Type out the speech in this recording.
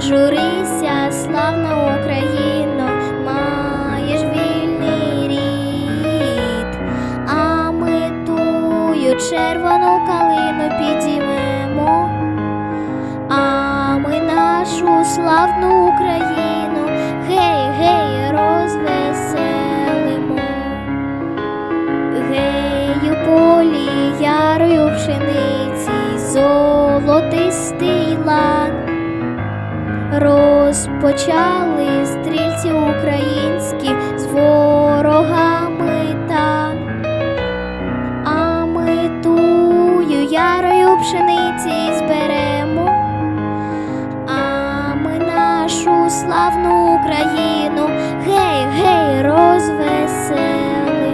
Журися, славна Україно, маєш вільний рід, а ми тую червону калину підіймемо, а ми нашу славну Україну, гей, гей, розвеселимо. Гей, у полі ярою пшениці, золотистий лан розпочали стрільці українські з ворогами там, а ми тую ярою пшениці зберемо, а ми нашу славну Україну.